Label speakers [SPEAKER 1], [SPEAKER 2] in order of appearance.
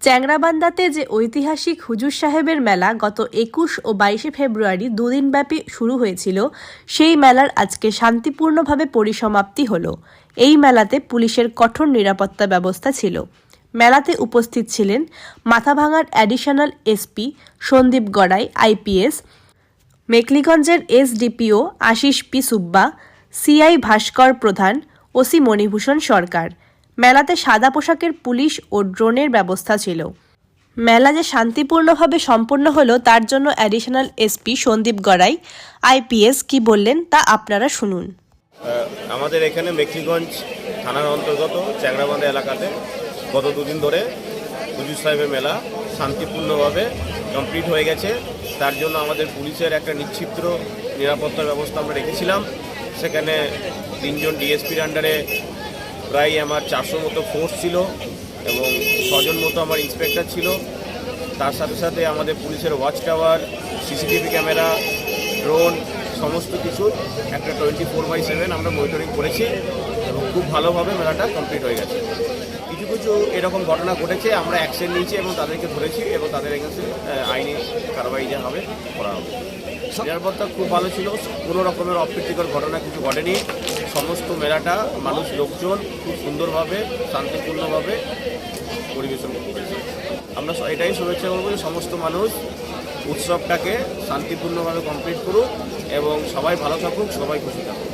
[SPEAKER 1] চ্যাংরাবান্ধাতে যে ঐতিহাসিক হুজুর সাহেবের মেলা গত একুশ ও বাইশে ফেব্রুয়ারি দুদিনব্যাপী শুরু হয়েছিল, সেই মেলার আজকে শান্তিপূর্ণভাবে পরিসমাপ্তি হল। এই মেলাতে পুলিশের কঠোর নিরাপত্তা ব্যবস্থা ছিল। মেলাতে উপস্থিত ছিলেন মাথাভাঙার additional SP Sandip Garai IPS মেকলিগঞ্জের SDPO Ashis P Subba CI Bhaskar Pradhan, OC Manibhushan সরকার। মেলাতে সাদা পোশাকের পুলিশ ও ড্রোনের ব্যবস্থা ছিল। মেলা যে শান্তিপূর্ণভাবে সম্পন্ন হলো, তার জন্য additional SP Sandip Garai IPS কি বললেন তা আপনারা শুনুন।
[SPEAKER 2] আমাদের এখানে মেখলিগঞ্জ থানার অন্তর্গত চ্যাংরাবান্ধা এলাকাতে গত দুদিন ধরে হুজুর সাহেবের মেলা শান্তিপূর্ণভাবে কমপ্লিট হয়ে গেছে। তার জন্য আমাদের পুলিশের একটা নিচ্ছিদ্র নিরাপত্তার ব্যবস্থা আমরা রেখেছিলাম। সেখানে তিনজন ডিএসপির আন্ডারে প্রায় আমার চারশো মতো ফোর্স ছিল এবং ছজন মতো আমার ইন্সপেক্টর ছিল। তার সাথে সাথে আমাদের পুলিশের watch tower CCTV camera drone সমস্ত কিছু, একটা টোয়েন্টি ফোর বাই সেভেন আমরা মনিটরিং করেছি এবং খুব ভালোভাবে মেলাটা কমপ্লিট হয়ে গেছে। কিছু কিছু এরকম ঘটনা ঘটেছে, আমরা অ্যাকশন নিয়েছি এবং তাদেরকে ধরেছি এবং তাদের এগেন্সে আইনি কারবাই যা হবে, করা হবে। নিরাপত্তা খুব ভালো ছিল। কোনো রকমের অপ্রীতিকর ঘটনা কিছু ঘটেনি। সমস্ত মেলাটা মানুষ, লোকজন খুব সুন্দরভাবে, শান্তিপূর্ণভাবে পরিবেশন করেছে আমরা এটাই শুভেচ্ছা করব যে সমস্ত মানুষ উৎসবটাকে শান্তিপূর্ণভাবে কমপ্লিট করুক এবং সবাই ভালো থাকুক, সবাই খুশি থাকুক।